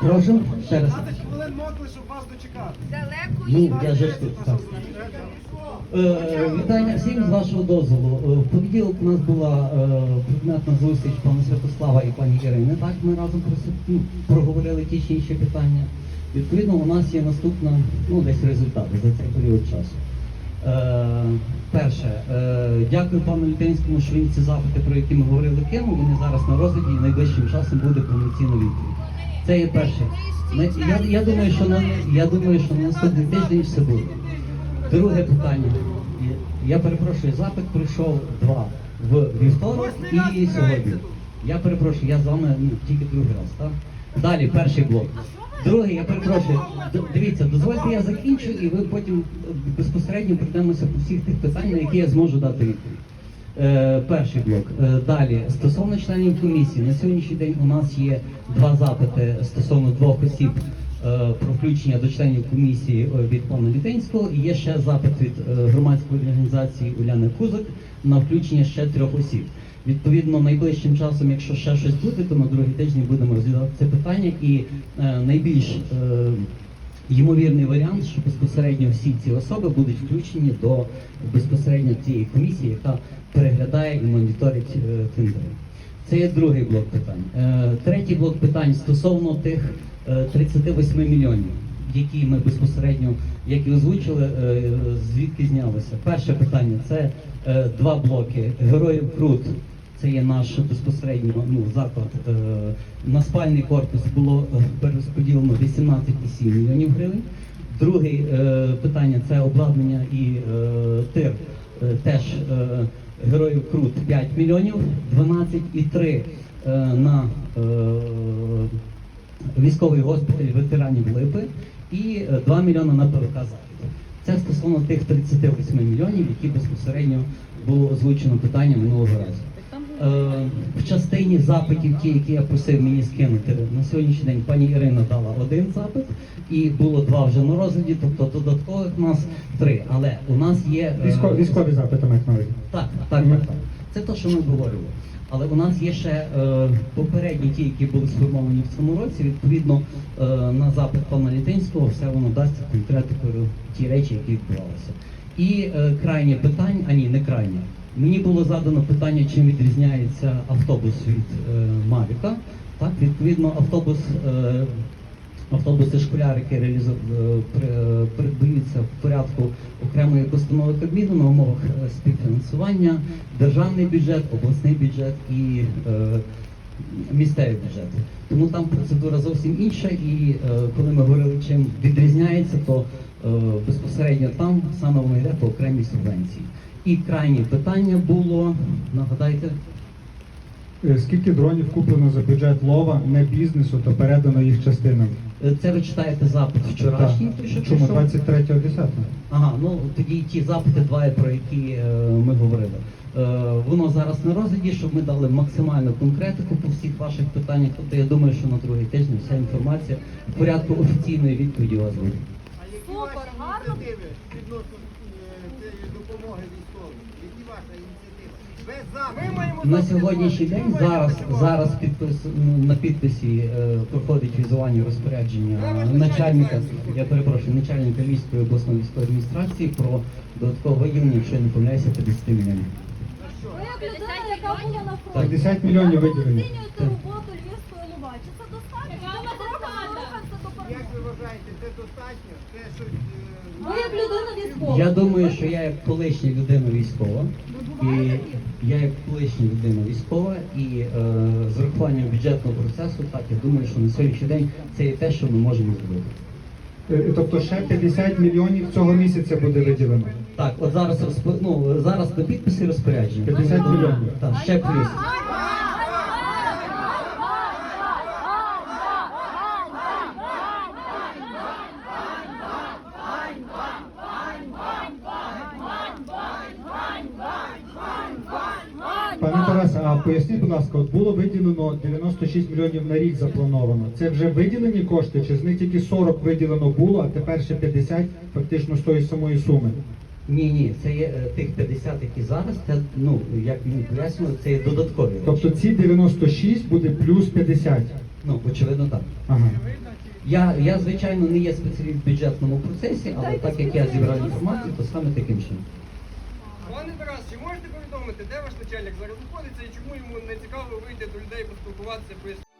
Прошу, ще раз. 15 хвилин могли, щоб вас дочекати. Далеко Ну, я же ж тут, так. Е, Вітання всім з вашого дозволу. Е, В понеділок у нас була е, предметна зустріч пана Святослава і пані Ірини. Так, ми разом просто, ну, проговорили ті чи інші питання. Відповідно, у нас є наступна, ну, десь результати за цей період часу. Е, перше, е, дякую пану Літинському, що він ці запити, про які ми говорили, кинув. Вони зараз на розгляді і найближчим часом буде повноцінна відповідь. Це є перше. Я, я думаю, що на я думаю, що на наступний тиждень все буде. Друге питання. Я перепрошую, запит прийшов два в вівторок і сьогодні. Я перепрошую, я з вами ну, тільки другий раз, так? Далі, перший блок. Другий, я перепрошую. Дивіться, дозвольте, я закінчу, і ви потім е, безпосередньо прийдемося по всіх тих питань, на які я зможу дати відповідь. Е, перший блок. Е, далі, стосовно членів комісії, на сьогоднішній день у нас є два запити стосовно двох осіб е, про включення до членів комісії е, від пана Літинського. І є ще запит від е, громадської організації Уляни Кузик на включення ще трьох осіб. Відповідно, найближчим часом, якщо ще щось буде, то на другий тиждень будемо розглядати це питання. І е, найбільш е, ймовірний варіант, що безпосередньо всі ці особи будуть включені до безпосередньо цієї комісії, яка переглядає і моніторить е, тендери. Це є другий блок питань. Е, Третій блок питань стосовно тих е, 38 мільйонів, які ми безпосередньо, як і озвучили, е, звідки знялися. Перше питання це е, два блоки героїв Крут. Це є наш безпосередньо ну, заклад. Е, на спальний корпус було е, перерозподілено 18,7 мільйонів гривень. Друге е, питання це обладнання і тир. Теж героїв Крут 5 мільйонів, 12,3 е, на військовий госпіталь ветеранів Липи і е, 2 мільйони на ПВК Захід. Це стосовно тих 38 мільйонів, які безпосередньо було озвучено питання минулого разу. Е, в частині запитів, ті, які я просив мені скинути на сьогоднішній день, пані Ірина дала один запит, і було два вже на розгляді, тобто додаткових у нас три. Але у нас є е, Військові, військові запити мають на увазі. так, так, так, так. Це те, що ми обговорювали. Але у нас є ще е, попередні ті, які були сформовані в цьому році. Відповідно, е, на запит пана Літинського все воно дасться конкретикою ті речі, які відбувалися. І е, крайнє питання, а ні, не крайнє. Мені було задано питання, чим відрізняється автобус від е, Мавіка. Так, відповідно, автобус. Е, Автобуси школярики реалізу... е, придбаються в порядку окремої постанови Кабміну на умовах е, співфінансування, державний бюджет, обласний бюджет і е, місцеві бюджети. Тому там процедура зовсім інша, і е, коли ми говорили, чим відрізняється, то е, безпосередньо там саме йде по окремій субвенції. І крайнє питання було, нагадайте, Е, Скільки дронів куплено за бюджет лова, не бізнесу, то передано їх частинам? е, це ви читаєте запит вчорашній, той, що Чому прийшов? 23.10? Ага, ну тоді ті запити, два, про які е, ми говорили. Е, воно зараз на розгляді, щоб ми дали максимальну конкретику по всіх ваших питаннях. Тобто я думаю, що на другий тиждень вся інформація в порядку офіційної відповіді у вас буде. А які Супер, ваші гарно. Ініціативи відносно е, цієї допомоги військовим? Які ваша ініціатива? На сьогоднішній день зараз зараз підпис ну, на підписі е, проходить візування розпорядження начальника. Я перепрошую, начальника Львівської обласної військової адміністрації про додаткове виділення, якщо не помиляюся, 50 мільйонів. Ви як людина, яка на фронті. 50 мільйонів виділені. Чи це достатньо? Як ви вважаєте, це достатньо? Це щось... е, Ви як людина військова. Я думаю, що я як колишня людина військова, і я як колишня людина військова, і е, з урахуванням бюджетного процесу, так я думаю, що на сьогоднішній день це є те, що ми можемо зробити. Е, Тобто ще 50 мільйонів цього місяця буде виділено. Так, от зараз розп... ну, зараз до підпису і розпорядження. 50 мільйонів. Так, ще плюс. А поясніть, будь ласка, от було виділено 96 мільйонів на рік заплановано. Це вже виділені кошти, чи з них тільки 40 виділено було, а тепер ще 50 фактично з тої самої суми? Ні, ні, це є е, тих 50, які зараз, це, ну, як мені пояснювали, це є додаткові. Тобто ці 96 буде плюс 50. Ну, очевидно, так. Ага. Я, я звичайно, не є спеціаліст в бюджетному процесі, але так як я зібрав інформацію, то саме таким чином. Пане Тарас, чи можете повідомити, де ваш начальник зараз знаходиться і чому йому не цікаво вийти до людей поспілкуватися, пояснити?